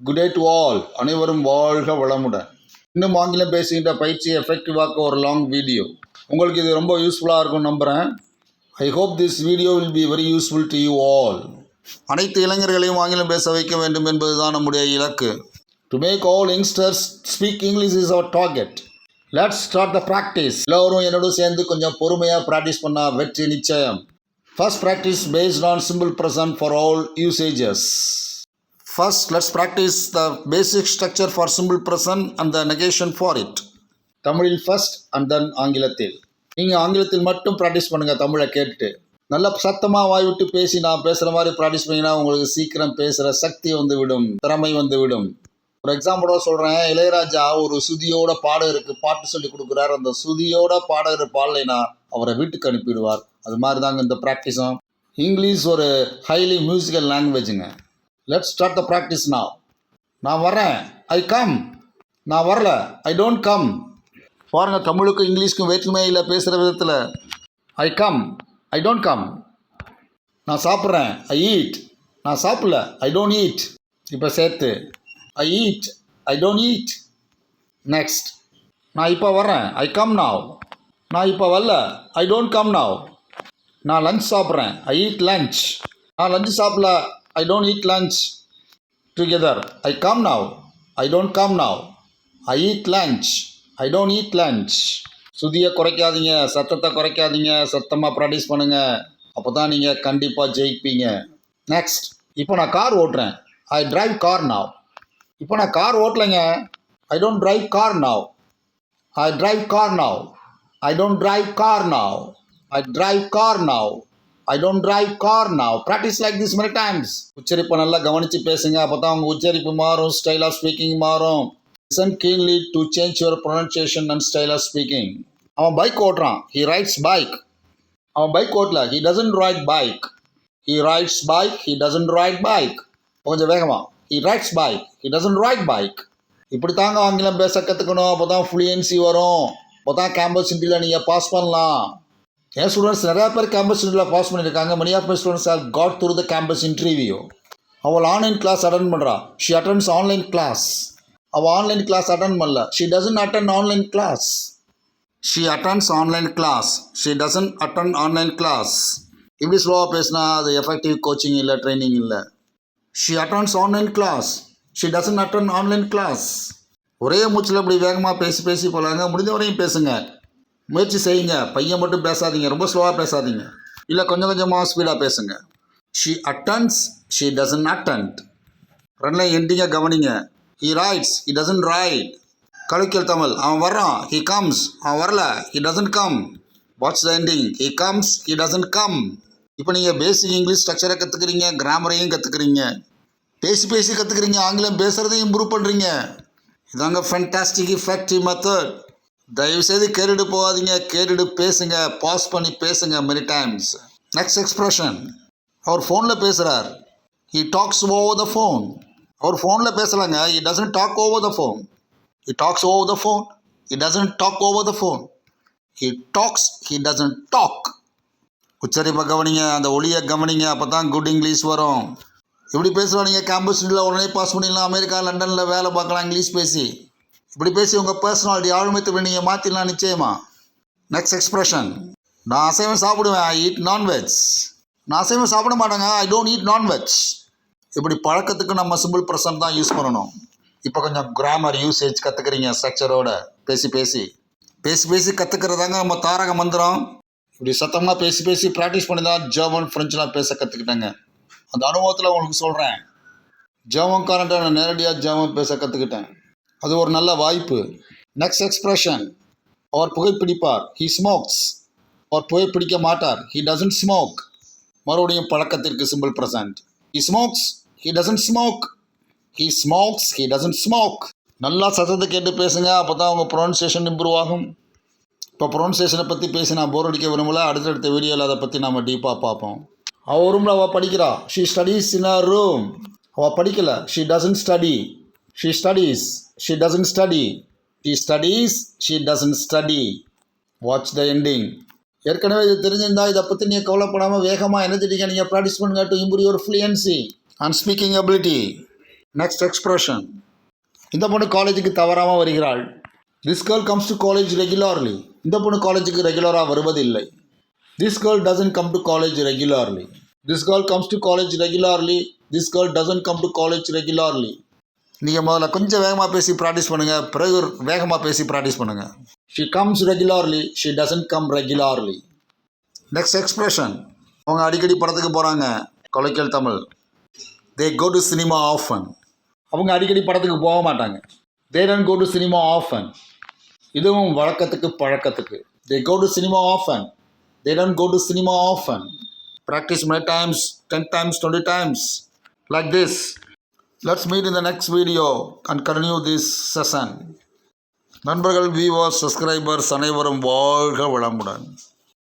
Good day to all அனைவரும் வாழ்க வளமுடன். இன்னும் ஆங்கிலம் பேசுகின்ற பயிற்சி எஃபெக்டிவாக்க ஒரு லாங் வீடியோ உங்களுக்கு இது ரொம்ப யூஸ்ஃபுல்லாக இருக்கும் நம்புகிறேன் I hope this video will be very useful to you all அனைத்து இளைஞர்களையும் ஆங்கிலம் பேச வைக்க வேண்டும் என்பதுதான் நம்முடைய இலக்கு. To make all youngsters speak English is our target let's start the practice எல்லோரும் என்னோட சேர்ந்து கொஞ்சம் பொறுமையாக ப்ராக்டிஸ் பண்ணால் வெற்றி நிச்சயம். First practice based on simple present for all usages First, let's practice the basic structure for simple present and the negation for it. தமிழில் first and then ஆங்கிலத்தில். நீங்கள் ஆங்கிலத்தில் மட்டும் ப்ராக்டிஸ் பண்ணுங்கள் தமிழை கேட்டுட்டு. நல்லா சத்தமாக வாய் விட்டு பேசி நான் பேசுகிற மாதிரி ப்ராக்டிஸ் பண்ணிங்கன்னா உங்களுக்கு சீக்கிரம் பேசுகிற சக்தி வந்து விடும் திறமை வந்து விடும் ஒரு எக்ஸாம்பிளோட சொல்கிறேன் இளையராஜா ஒரு சுதியோட பாடகருக்கு பாட்டு சொல்லி கொடுக்குறாரு. அந்த சுதியோட பாடகர் பாடலைனா அவரை வீட்டுக்கு அனுப்பிடுவார். அது மாதிரி தாங்க இந்த ப்ராக்டிஸும் இங்கிலீஷ் ஒரு ஹைலி மியூசிக்கல் லாங்குவேஜுங்க லெட்ஸ் ஸ்டார்ட் த ப்ராக்டிஸ் நான் நான் வரேன் ஐ கம் நான் வரல. ஐ டோன்ட் கம் பாருங்கள் தமிழுக்கும் இங்கிலீஷ்க்கும் வேற்றுமே இல்லை பேசுகிற விதத்தில். I come I don't come நான் சாப்பிட்றேன். ஐ ஈட் நான் சாப்பிடல. ஐ டோன்ட் ஈட் இப்போ சேர்த்து. I eat I don't eat next நான் இப்போ வர்றேன். ஐ கம் நாவ் நான் இப்போ வரல. ஐ டோன்ட் கம் நாவ் நான் லஞ்ச் சாப்பிட்றேன். ஐ ஈட் லஞ்ச் நான் லஞ்ச் சாப்பிடல. I don't eat lunch together I come now I don't come now I eat lunch I don't eat lunch சுதியை குறைக்காதீங்க சத்தத்தை குறைக்காதீங்க சத்தமாக ப்ராக்டிஸ் பண்ணுங்கள் அப்போ தான் நீங்கள் கண்டிப்பாக ஜெயிப்பீங்க. நெக்ஸ்ட் இப்போ நான் கார் ஓட்டுறேன். ஐ டிரைவ் கார் நாவ் இப்போ நான் car ஓட்டலைங்க. I don't drive car now I drive car now I don't drive car now I drive car now I don't drive car now practice like this many times உச்சரிப்பை நல்லா கவனித்து பேசுங்க. அப்போ தான் உங்கள் உச்சரிப்பு மாறும். ஸ்டைல் ஆஃப் ஸ்பீக்கிங் மாறும். Listen keenly to change your pronunciation and style of speaking அவன் பைக் ஓட்டுறான். ஹி ரைட்ஸ் பைக் அவன் bike ஓட்டல. He doesn't ride bike he rides bike he doesn't ride bike கொஞ்சம் வேகமா. He rides bike he doesn't ride bike இப்படி தாங்க ஆங்கிலம் பேச கற்றுக்கணும் அப்போ தான் ஃப்ளூயன்சி வரும். அப்போ தான் கேம்பஸ் இண்டியில் நீங்கள் பாஸ் பண்ணலாம். என் ஸ்டூடெண்ட்ஸ் நிறையா பேர் கேம்பஸ் இன்டர்வியூவில் பாஸ் பண்ணியிருக்காங்க. Many of my students are got through the campus interview அவள் ஆன்லைன் கிளாஸ் அட்டன் பண்ணுறா ஷி அட்டன்ஸ் ஆன்லைன் கிளாஸ் அவள் ஆன்லைன் கிளாஸ் அட்டன் பண்ணல. She doesn't attend online class she attends online class she doesn't attend online class இப்படி ஸ்லோவாக பேசினா அது effective coaching இல்லை training இல்லை. She attends online class she doesn't attend online class ஒரே மூச்சில் இப்படி வேகமாக பேசி பேசி போகலாங்க முடிஞ்ச வரையும் பேசுங்க. முயற்சி செய்யுங்க. பையன் மட்டும் பேசாதீங்க. ரொம்ப ஸ்லோவாக பேசாதீங்க. இல்லை கொஞ்சம் கொஞ்சமாக ஸ்பீடாக பேசுங்க. She attends she doesn't attend ரெண்டுலையும் எண்டிங்காக கவனிங்க. He rides he doesn't ride colloquial Tamil அவன் வர்றான். ஹி கம்ஸ் அவன் வரல. He doesn't come what's the ending he comes he doesn't come இப்போ நீங்கள் பேசிக் இங்கிலீஷ் ஸ்ட்ரக்சரை கற்றுக்குறீங்க கிராமரையும் கற்றுக்குறீங்க பேசி பேசி கற்றுக்குறீங்க ஆங்கிலம் பேசுகிறதையும் இம்ப்ரூவ் பண்ணுறீங்க இதாங்க ஃபென்டாஸ்டிக் இஃபெக்டிவ் மெத்தட் தயவுசெய்து கேட்டுட்டு போகாதீங்க கேட்டுட்டு பேசுங்க பாஸ் பண்ணி பேசுங்க மெனி டைம்ஸ் நெக்ஸ்ட் எக்ஸ்பிரஷன் அவர் ஃபோனில் பேசுகிறார் he talks over the phone அவர் ஃபோனில் பேசலாங்க he doesn't talk over the phone he talks over the phone he doesn't talk over the phone he talks he doesn't talk உச்சரிப்பை கவனிங்க அந்த ஒளியை கவனிங்க அப்போ தான் குட் இங்கிலீஷ் வரும். இப்படி பேசுகிறோம் நீங்கள் கேம்பஸ்ல உடனே பாஸ் பண்ணிடலாம் அமெரிக்கா லண்டனில் வேலை பார்க்கலாம் இங்கிலீஷ் பேசி. இப்படி பேசி உங்கள் பர்சனாலிட்டி ஆளுமைத்தை நீங்கள் மாற்றிடலாம் நிச்சயமா? நெக்ஸ்ட் எக்ஸ்பிரஷன் நான் அசைவம் சாப்பிடுவேன் ஐ ஈட் நான்வெஜ் நான் அசைவம் சாப்பிட மாட்டேங்க ஐ டோன்ட் ஈட் நான்வெஜ் இப்படி பழக்கத்துக்கு நம்ம சிம்பிள் ப்ரெசன்ட் தான் யூஸ் பண்ணணும். இப்போ கொஞ்சம் கிராமர் யூசேஜ் கற்றுக்குறீங்க ஸ்ட்ரக்சரோட பேசி பேசி. பேசி பேசி கற்றுக்கிறதாங்க நம்ம தாரக மந்திரம். இப்படி சத்தமாக பேசி பேசி ப்ராக்டிஸ் பண்ணி தான் ஜெர்மன் ஃப்ரெஞ்செலாம் பேச கற்றுக்கிட்டேங்க அந்த அனுபவத்தில் உங்களுக்கு சொல்கிறேன் ஜெர்மன்காரன்ட்ட நான் நேரடியாக ஜெர்மன் பேச கற்றுக்கிட்டேன் அது ஒரு நல்ல வாய்ப்பு. நெக்ஸ்ட் எக்ஸ்பிரஷன் அவர் புகைப்பிடிப்பார். ஹி ஸ்மோக்ஸ் அவர் புகைப்பிடிக்க மாட்டார். ஹி டசன்ட் ஸ்மோக் மறுபடியும் பழக்கத்திற்கு simple present he smokes he doesn't smoke he smokes he doesn't smoke நல்லா சத்தத்தை கேட்டு பேசுங்க. அப்போ தான் உங்கள் ப்ரொனன்சியேஷன் இம்ப்ரூவ் ஆகும். இப்போ ப்ரொனன்சியேஷனை பற்றி பேசி நான் போர் அடிக்க விரும்பல. அடுத்தடுத்த வீடியோவில் அதை பற்றி நம்ம டீப்பாக பார்ப்போம். அவள் ரூமில் அவள் படிக்கிறா. She studies in a room அவள் படிக்கலை. She doesn't study she studies she doesn't study she studies she doesn't study watch the ending ஏற்கனவே இது தெரிஞ்சிருந்தா இதை பற்றி நீங்கள் கவலைப்படாமல் வேகமாக எனர்ஜெட்டிக்காக நீங்கள் ப்ராக்டிஸ் பண்ணுங்க to improve your fluency and speaking ability next expression இந்த பொண்ணு காலேஜுக்கு தவறாமல் வருகிறாள். This girl comes to college regularly இந்த பொண்ணு காலேஜுக்கு ரெகுலராக வருவதில்லை. This girl doesn't come to college regularly this girl comes to college regularly this girl doesn't come to college regularly நீங்கள் முதல்ல கொஞ்சம் வேகமாக பேசி ப்ராக்டிஸ் பண்ணுங்கள் பிறகு வேகமாக பேசி ப்ராக்டிஸ் பண்ணுங்கள் she comes regularly she doesn't come regularly next expression அவங்க அடிக்கடி படத்துக்கு போகிறாங்க colloquial Tamil. They go to cinema often அவங்க அடிக்கடி படத்துக்கு போக மாட்டாங்க. They don't go to cinema often இதுவும் வழக்கத்துக்கு பழக்கத்துக்கு. They go to cinema often they don't go to cinema often practice my times ten times twenty times like this let's meet in the next video and continue this session நண்பர்கள் viewers subscribers அனைவரும் வாழ்க வளமுடன்.